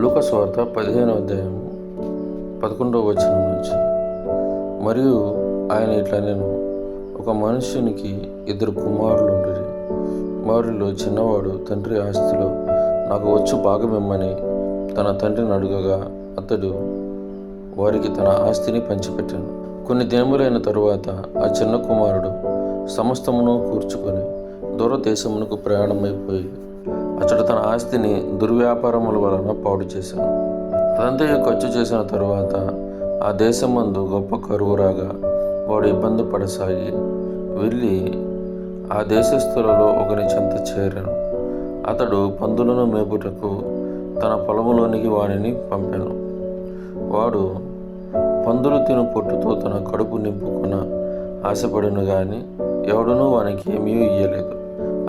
లూకస్ పదిహేను అధ్యాయము అధ్యాయం పదకొండవ వచనం నుంచి. మరియు ఆయన ఇట్లా నేను ఒక మనుషునికి ఇద్దరు కుమారులు ఉండేది వారిలో చిన్నవాడు తండ్రి ఆస్తిలో నాకు వచ్చు భాగమిమ్మని తన తండ్రిని అడుగగా అతడు వారికి తన ఆస్తిని పంచిపెట్టాను. కొన్ని దినములైన తరువాత ఆ చిన్న కుమారుడు సమస్తమును కూర్చుకొని దూరదేశమునకు ప్రయాణమైపోయి అతడు తన ఆస్తిని దుర్వ్యాపారముల వలన పాడు చేశాను అదంతా ఖర్చు చేసిన తరువాత ఆ దేశమందు గొప్ప కరువు రాగా వాడు ఇబ్బంది పడసాగి వెళ్ళి ఆ దేశస్థులలో ఒకని చెంత చేరాను అతడు పందులను మేపుటకు తన పొలములోనికి వానిని పంపాను. వాడు పందులు తిను పొట్టుతో తన కడుపు నింపుకున్న ఆశపడును కానీ ఎవడునూ వానికి ఏమీ ఇయ్యలేదు.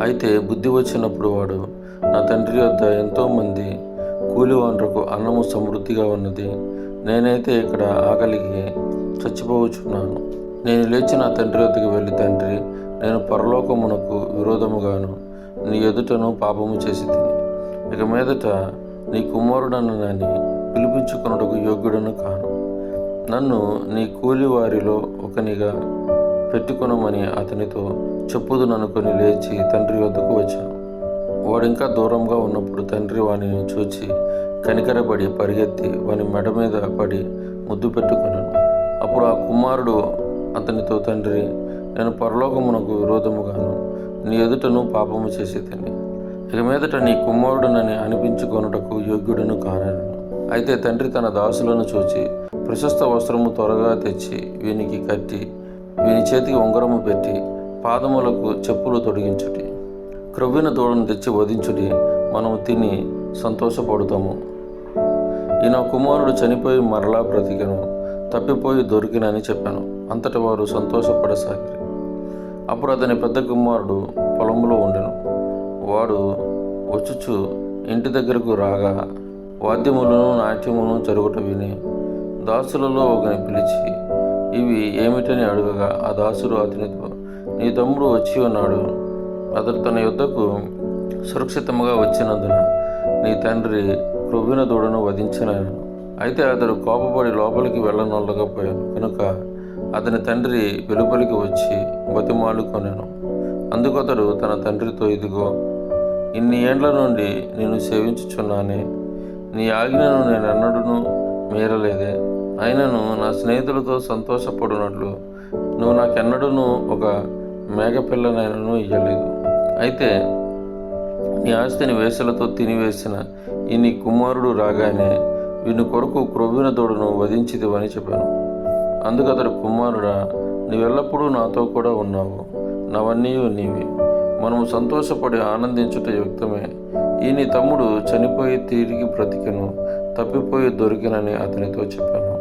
అయితే బుద్ధి వచ్చినప్పుడు వాడు నా తండ్రి వద్ద ఎంతోమంది కూలివాండ్రకు అన్నము సమృద్ధిగా ఉన్నది. నేనైతే ఇక్కడ ఆకలికి చచ్చిపోవచ్చున్నాను. నేను లేచి నా తండ్రి వద్దకు వెళ్ళి తండ్రి నేను పరలోకమునకు విరోధముగాను నీ ఎదుటను పాపము చేసి తిని. ఇక మీదట నీ కుమారుడను నని పిలిపించుకొనుటకు యోగ్యుడను కాను. నన్ను నీ కూలివారిలో ఒకనిగా పెట్టుకొనమని అతనితో చెప్పుదుననుకొని లేచి తండ్రి వద్దకు వచ్చాను. వాడింకా దూరంగా ఉన్నప్పుడు తండ్రి వానిని చూచి కనికరపడి పరిగెత్తి వాని మెడ మీద పడి ముద్దు పెట్టుకున్నాను అప్పుడు ఆ కుమారుడు అతనితో తండ్రి నేను పరలోకమునకు విరోధముగాను నీ ఎదుటను పాపము చేసి తిని ఇక మీదట నీ కుమారుడునని అనిపించుకొనుటకు యోగ్యుడును కానను. అయితే తండ్రి తన దాసులను చూచి ప్రశస్త వస్త్రము త్వరగా తెచ్చి వీనికి కట్టి వీని చేతికి ఉంగరము పెట్టి పాదములకు చెప్పులు తొడిగించుటి. క్రొవ్విన తోడును తెచ్చి వధించుడి మనము తిని సంతోషపడుతాము. ఈయన కుమారుడు చనిపోయి మరలా బ్రతికను. తప్పిపోయి దొరికినని చెప్పాను. అంతటి వారు సంతోషపడసాగిరి. అప్పుడు అతని పెద్ద కుమారుడు పొలంలో ఉండెను. వాడు వచ్చుచు ఇంటి దగ్గరకు రాగా వాద్యములను నాట్యమును జరుగుట విని దాసులలో ఒకని పిలిచి ఇవి ఏమిటని అడుగగా ఆ దాసుడు అతనితో నీ తమ్ముడు వచ్చి ఉన్నాడు. అతడు తన యుద్ధకు సురక్షితముగా వచ్చినందున నీ తండ్రి క్రొవ్విన దూడను వధించినాను. అయితే అతడు కోపపడి లోపలికి వెళ్ళనొల్లకపోయాను. కనుక అతని తండ్రి వెలుపలికి వచ్చి బతిమాలుకొనెను. అందుకు అతడు తన తండ్రితో ఇదిగో ఇన్ని ఏండ్ల నుండి నేను సేవించుచున్నానే. నీ ఆజ్ఞను నేను ఎన్నడూను మీరలేదే అయినను నా స్నేహితులతో సంతోషపడినట్లు నువ్వు నాకెన్నడూను ఒక మేకపిల్లనైనను ఇయ్యలేదు. అయితే నీ ఆస్తిని వేసలతో తినివేసిన ఈ నీ కుమారుడు రాగానే వీని కొరకు క్రొవ్విన తోడును వధించిదివని చెప్పాను. అందుకు అతడు కుమారుడా నీవెల్లప్పుడూ నాతో కూడా ఉన్నావు. నవన్నీ నీవి. మనము సంతోషపడి ఆనందించుట యుక్తమే. ఈ నీ తమ్ముడు చనిపోయి తిరిగి బ్రతికెను తప్పిపోయి దొరికినని అతనితో చెప్పాను.